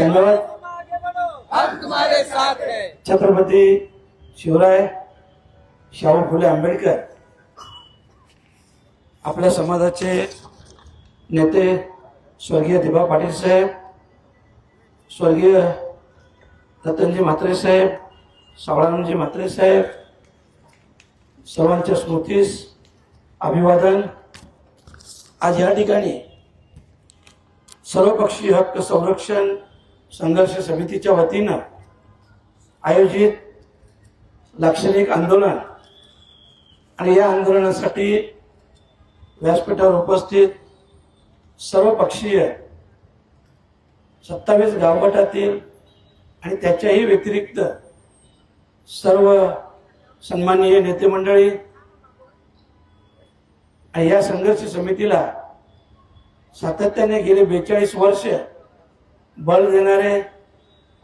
धन्यवाद। हम तुम्हारे साथ हैं। छत्रपती शिवराय शाहू फुले आंबेडकर आपल्या समाजाचे नेते स्वर्गीय दिबा पाटील साहेब स्वर्गीय रतनजी म्हात्रे साहेब सावळारामजी म्हात्रे साहेब सर्वांच्या स्मृतीस अभिवादन. आज या ठिकाणी सर्वपक्षीय हक्क संरक्षण संघर्ष समितीच्या वतीनं आयोजित लाक्षणिक आंदोलन आणि या आंदोलनासाठी व्यासपीठावर उपस्थित सर्व पक्षीय सत्तावीस गावगटातील आणि त्याच्याही व्यतिरिक्त सर्व सन्माननीय नेते मंडळी आणि या संघर्ष समितीला सातत्याने गेले बेचाळीस वर्ष बळ देणारे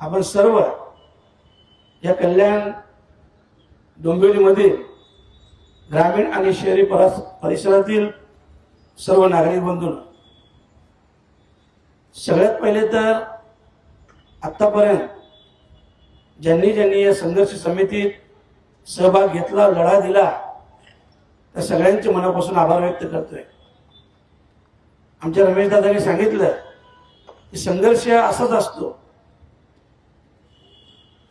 आपण सर्व या कल्याण डोंबिवलीमधील ग्रामीण आणि शहरी परिसरातील सर्व नागरिक बंधू सगळ्यात पहिले तर आत्तापर्यंत ज्यांनी ज्यांनी या संघर्ष समितीत सहभाग घेतला लढा दिला त्या सगळ्यांचे मनापासून आभार व्यक्त करतोय. आमच्या रमेश दादांनी सांगितलं संघर्ष असाच असतो.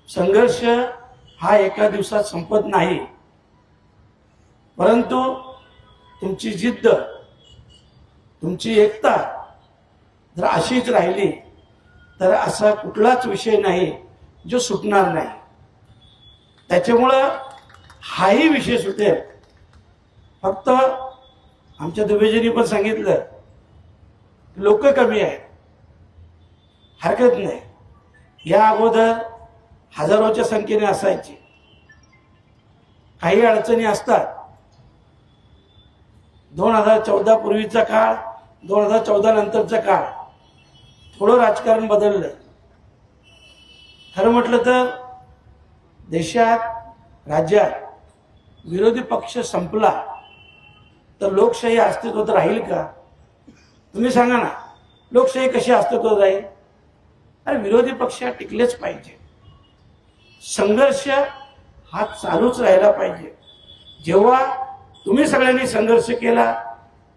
संघर्ष हा एका दिवसात संपत नाही. परंतु तुमची जिद्द तुमची एकता जर अशीच राहिली तर असा कुठलाच विषय नाही जो सुटणार नाही. त्याच्यामुळं हाही विषय सुटेल. फक्त आमच्या दुबेजींनी पण सांगितलं लोक कमी आहेत. हरकत नाही. या अगोदर हजारोच्या संख्येने असायची. काही अडचणी असतात. दोन हजार चौदा पूर्वीचा काळ दोन हजार चौदा नंतरचा काळ. थोडं राजकारण बदललं. खरं म्हटलं तर देशात राज्यात विरोधी पक्ष संपला तर लोकशाही अस्तित्वात राहील का? तुम्ही सांगा ना लोकशाही कशी अस्तित्वात राहील? अरे विरोधी पक्ष टिकलेच पाहिजे. संघर्ष हा चालूच राहिला पाहिजे. जेव्हा तुम्ही सगळ्यांनी संघर्ष केला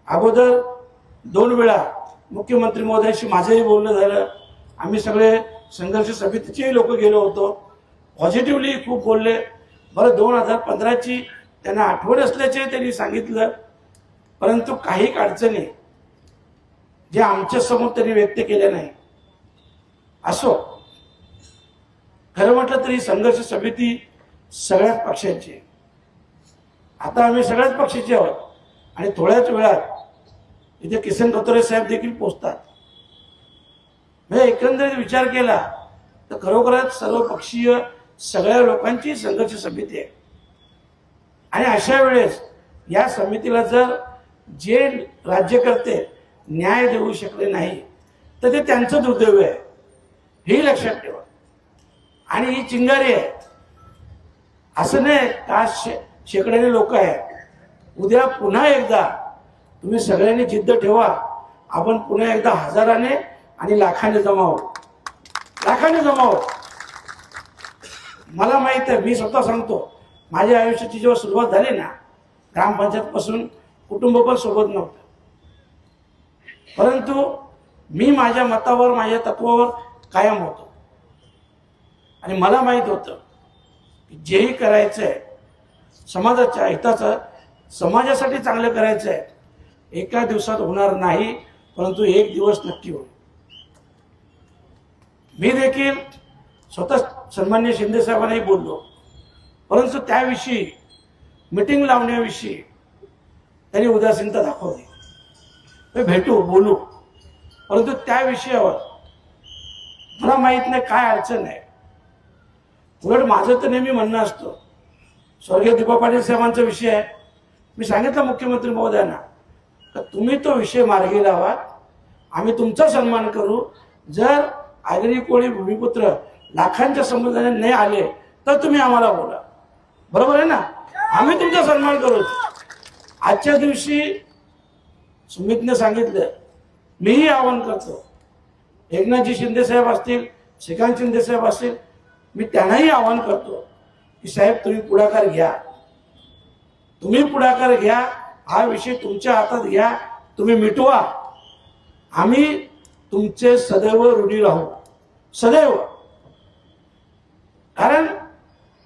अगोदर दोन वेळा मुख्यमंत्री महोदयाशी माझंही बोलणं झालं. आम्ही सगळे संघर्ष समितीचेही लोक गेलो होतो. पॉझिटिव्हली खूप बोलले. बरं दोन हजार पंधराची त्यांना आठवण असल्याचे त्यांनी सांगितलं. परंतु काही अडचणी जे आमच्यासमोर त्यांनी व्यक्त केल्या नाही असो. खरं म्हटलं तरी संघर्ष समिती सगळ्याच पक्षांची आहे. आता आम्ही सगळ्याच पक्षाचे आहोत. आणि थोड्याच वेळात इथे किसन कतोरे साहेब देखील पोचतात म्हणजे एकंदरीत विचार केला तर खरोखरच सर्व पक्षीय सगळ्या लोकांची संघर्ष समिती आहे. आणि अशा वेळेस या समितीला जर जे राज्यकर्ते न्याय देऊ शकले नाही तर ते त्यांचं दुर्दैव आहे. हे लक्षात ठेवा. आणि ही चिंगारी आहे. असं नाही का शे शेकड्याने लोक आहेत. उद्या पुन्हा एकदा तुम्ही सगळ्यांनी जिद्द ठेवा. आपण पुन्हा एकदा हजाराने आणि लाखाने जमाव. लाखाने जमाव. मला माहीत आहे मी स्वतः सांगतो माझ्या आयुष्याची जेव्हा सुरुवात झाली ना ग्रामपंचायत पासून कुटुंब पण सोबत नव्हतं. परंतु मी माझ्या मतावर माझ्या तत्वावर कायम होतो. आणि मला माहीत होतं की जेही करायचं आहे समाजाच्या हिताचं समाजासाठी चांगलं करायचं आहे एका दिवसात होणार नाही परंतु एक दिवस नक्की होईल. मी देखील स्वतः सन्मान्य शिंदे साहेबांनाही बोललो. परंतु त्याविषयी मिटिंग लावण्याविषयी त्यांनी उदासीनता दाखवली. ते भेटू बोलू. परंतु त्या विषयावर मला माहीत नाही काय अडचण आहे. उलट माझं तर नेहमी म्हणणं असतं. स्वर्गीय दीपा पाटील साहेबांचा विषय आहे. मी सांगितलं मुख्यमंत्री महोदयांना तर तुम्ही तो विषय मार्गी लावा. आम्ही तुमचा सन्मान करू. जर आगरी कोळी भूमिपुत्र लाखांच्या समुदायाने नाही आले तर तुम्ही आम्हाला बोला. बरोबर आहे ना? आम्ही तुमचा सन्मान करू. आजच्या दिवशी सुमितने सांगितलं मीही आवाहन करतो. एकनाथजी शिंदे साहेब असतील श्रीकांत शिंदे साहेब असतील मी त्यांनाही आवाहन करतो की साहेब तुम्ही पुढाकार घ्या. तुम्ही पुढाकार घ्या हा विषय तुमच्या हातात घ्या तुम्ही मिटवा. आम्ही तुमचे सदैव ऋणी राहू. सदैव. कारण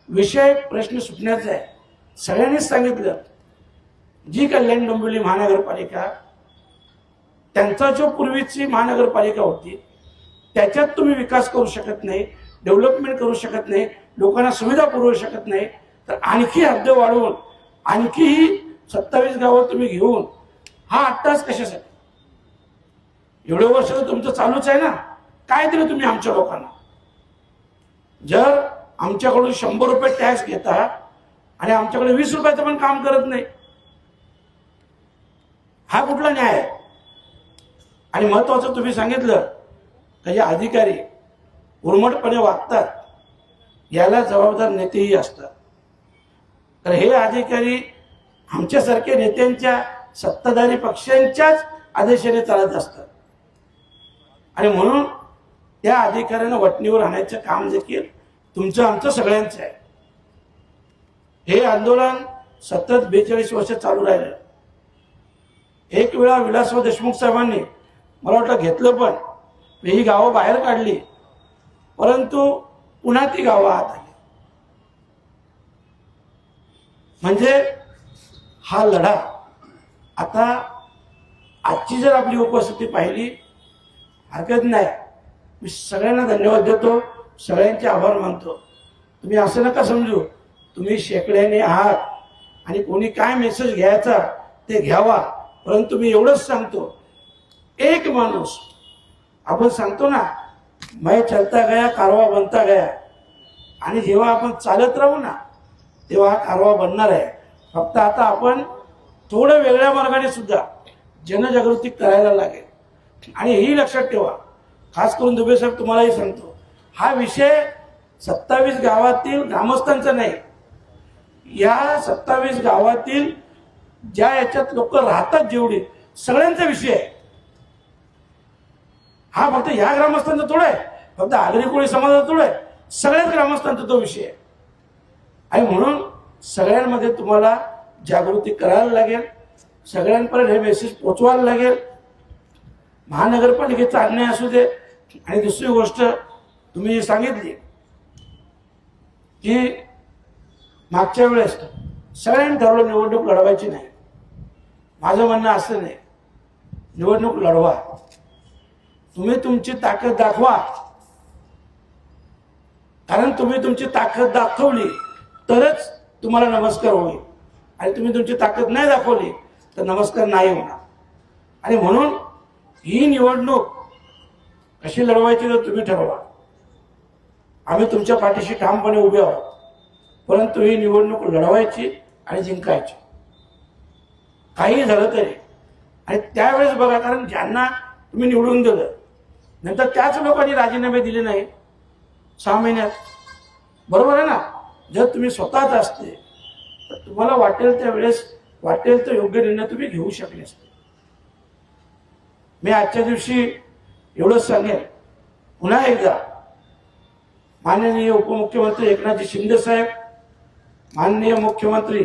विषय प्रश्न सुटण्याचा आहे. सगळ्यांनीच सांगितलं जी कल्याण डोंबिवली महानगरपालिका त्यांचा जो पूर्वीची महानगरपालिका होती त्याच्यात तुम्ही विकास करू शकत नाही डेव्हलपमेंट करू शकत नाही लोकांना सुविधा पुरवू शकत नाही तर आणखी हद्द वाढवून आणखीही सत्तावीस गावं तुम्ही घेऊन हा आत्ताच कशासाठी? एवढे वर्ष तर तुमचं चालूच आहे ना? काय दिलं तुम्ही आमच्या लोकांना. जर आमच्याकडून शंभर रुपये टॅक्स घेता आणि आमच्याकडे वीस रुपयाचं पण काम करत नाही हा कुठला न्याय आहे? आणि महत्वाचं तुम्ही सांगितलं काही अधिकारी उर्मटपणे वागतात याला जबाबदार नेतेही असतात. तर हे अधिकारी आमच्यासारख्या नेत्यांच्या सत्ताधारी पक्षांच्याच आदेशाने चालत असतात. आणि म्हणून त्या अधिकाऱ्यांना वटणीवर आणायचं काम देखील तुमचं आमचं सगळ्यांचं आहे. हे आंदोलन सतत बेचाळीस वर्ष चालू राहिलं. एक वेळा विलासराव देशमुख साहेबांनी मला वाटलं घेतलं पण ही गावं बाहेर काढली. परंतु पुन्हा ती गावं आत आली. म्हणजे हा लढा आता आजची जर आपली उपस्थिती पाहिली हरकत नाही. मी सगळ्यांना धन्यवाद देतो सगळ्यांचे आभार मानतो. तुम्ही असं नका समजू. तुम्ही शेकड्याने आहात आणि कोणी काय मेसेज घ्यायचा ते घ्यावा. परंतु मी एवढंच सांगतो एक माणूस आपण सांगतो ना मैं चलता गया कारवा बनता गया. आणि जेव्हा आपण चालत राहू ना तेव्हा हा कारवा बनणार आहे. फक्त आता आपण थोडं वेगळ्या मार्गाने सुद्धा जनजागृती करायला लागेल. आणि हेही लक्षात ठेवा खास करून दुबे साहेब तुम्हालाही सांगतो हा विषय सत्तावीस गावातील ग्रामस्थांचा नाही. या सत्तावीस गावातील ज्या याच्यात लोक राहतात जेवढे सगळ्यांचा विषय आहे. हा फक्त ह्या ग्रामस्थांचा थोडं आहे. फक्त आगरी कोळी समाजाचा थोडं आहे. सगळ्याच ग्रामस्थांचा तो विषय आहे. आणि म्हणून सगळ्यांमध्ये तुम्हाला जागृती करायला लागेल. सगळ्यांपर्यंत हे मेसेज पोचवायला लागेल. महानगरपालिकेचा अन्याय असू दे. आणि दुसरी गोष्ट तुम्ही जी सांगितली की मागच्या वेळेस सगळ्यांनी ठरवलं निवडणूक लढवायची नाही. माझं म्हणणं असं नाही. निवडणूक लढवा. तुम्ही तुमची ताकद दाखवा. कारण तुम्ही तुमची ताकद दाखवली तरच तुम्हाला नमस्कार होईल. आणि तुम्ही तुमची ताकद नाही दाखवली तर नमस्कार नाही होणार. आणि म्हणून ही निवडणूक कशी लढवायची तर तुम्ही ठरवा. आम्ही तुमच्या पाठीशी ठामपणे उभे आहोत. परंतु ही निवडणूक लढवायची आणि जिंकायची. काही झालं तरी. आणि त्यावेळेस बघा कारण ज्यांना तुम्ही निवडून दिलं नंतर त्याच लोकांनी राजीनामे दिले नाही. सहा महिन्यात. बरोबर आहे ना? जर तुम्ही स्वतःच असते तर तुम्हाला वाटेल त्यावेळेस वाटेल तर योग्य निर्णय तुम्ही घेऊ शकले असते. मी आजच्या दिवशी एवढंच सांगेन. पुन्हा एकदा माननीय उपमुख्यमंत्री एकनाथजी शिंदे साहेब माननीय मुख्यमंत्री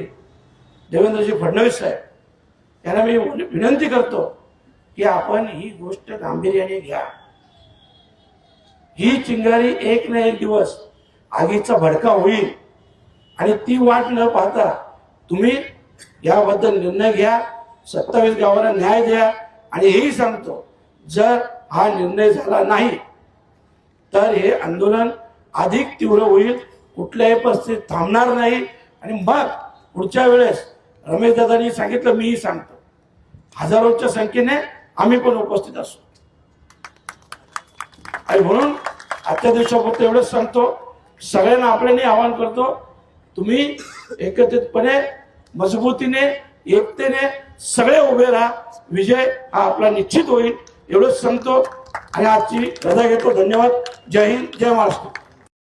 देवेंद्रजी फडणवीस साहेब यांना मी विनंती करतो की आपण ही गोष्ट गांभीर्याने घ्या. ही चिंगारी एक ना एक दिवस आगीचा भडका होईल. आणि ती वाट न पाहता तुम्ही याबद्दल निर्णय घ्या सत्तावीस गावांना न्याय द्या. आणि हेही सांगतो जर हा निर्णय झाला नाही तर हे आंदोलन अधिक तीव्र होईल कुठल्याही परिस्थितीत थांबणार नाही. आणि मग पुढच्या वेळेस रमेश दादांनी सांगितलं मीही सांगतो. हजारोच्या संख्येने आम्ही पण उपस्थित असू. आणि म्हणून आजच्या दिवसापुरतं एवढंच सांगतो. सगळ्यांना आपल्याने आवाहन करतो. तुम्ही एकत्रितपणे मजबूतीने एकतेने सगळे उभे राहा. विजय हा आपला निश्चित होईल एवढंच सांगतो. आणि आजची रजा घेतो. धन्यवाद. जय हिंद. जय महाराष्ट्र.